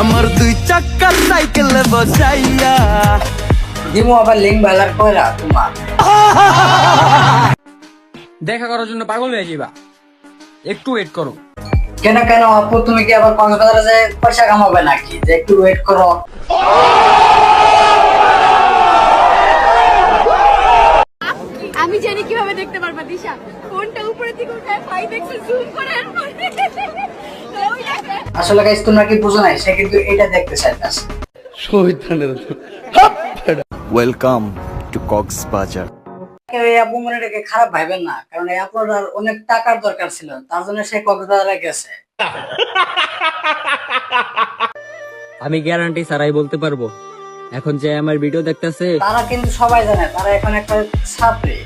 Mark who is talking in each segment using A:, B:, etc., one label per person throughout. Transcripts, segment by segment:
A: আমার দুই চাক্কা সাইকেলে বসাইয়া।
B: দিমু আবার লিঙ্ক বেলার কইরা তোমার?
C: দেখা করার জন্য পাগল হয়ে যাবা একটু ওয়েট করো।
B: কেন কেন আপু তুমি কি আবার কক্সবাজারে যে পয়সা কামাবে নাকি? যে একটু ওয়েট করো।
D: আমি জানি কীভাবে দেখতে পারবা দিশা। ফোনটা উপরে থেকে উঠায় ফাইভ এক্স জুম করে আর
B: আসলে গাইস তোমরা কি বুঝো নাই? সে কিন্তু এটা দেখতে চাইতেছে
A: ওয়েলকাম টু কক্সবাজার
B: এই আপু মনে রেখে খারাপ ভাইবেন না কারণ এই আপুর অনেক টাকার দরকার ছিল তার জন্য সে কক্সবাজারে গেছে।
C: আমি গ্যারান্টি ছাড়াই বলতে পারব। এখন যে আমার ভিডিও দেখতেছে
B: তারা কিন্তু সবাই জানে তারা এখন একটা ছাত্রী।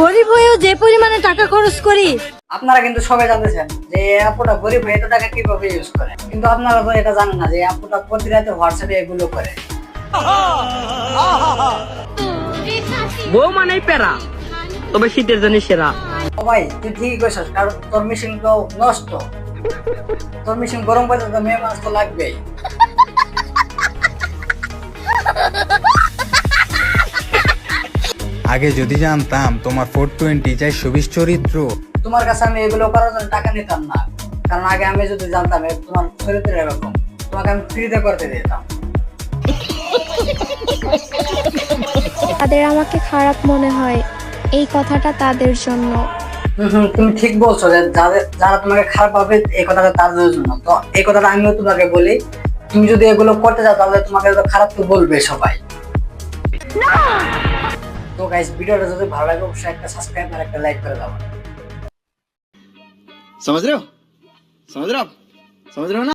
D: গরিব হয়েও যে পরিমাণে টাকা খরচ করি
B: আপনারা কিন্তু সবাই জানতেছেন যে আপুটা গরিব হয়ে এত টাকা কীভাবে ইউজ করে? কিন্তু আপনারা তো এটা জানেন না যে আপুটা প্রতি রাতে হোয়াটসঅ্যাপে এগুলো করে।
C: বউ মানেই প্যারা তবে শীতের জন্য সেরা।
B: ও ভাই তুই ঠিকই কইছিস কারণ তোর মেশিন তো নষ্ট। তোর মেশিন গরম করতে তো মেয়ে মানুষ তো লাগবেই।
E: আগে যদি জানতাম তোমার ফোর টোয়েন্টি চারশো বিশ চরিত্র
B: তোমার কাছে আমি এগুলো করার জন্য টাকা নিতাম না। কারণ আগে আমি যদি জানতাম তোমার চরিত্র এরকম তোমাকে আমি ফ্রিতে করতে দিতাম।
F: তাদের আমাকে খারাপ মনে হয় এই কথাটা তাদের জন্য।
B: তুমি ঠিক বলছো যে যাদের যারা তোমাকে খারাপ ভাবে এই কথাটা তাদের জন্য। তো এই কথাটা আমিও তোমাকে বলি তুমি যদি এগুলো করতে যাও তাহলে তোমাকে খারাপ তো বলবে সবাই। তো গাইস ভিডিওটা যদি ভালো লাগে অবশ্যই একটা সাবস্ক্রাইব আর একটা লাইক করে দাও।
G: समझ रहे हो समझ रहे हो आप समझ रहे हो ना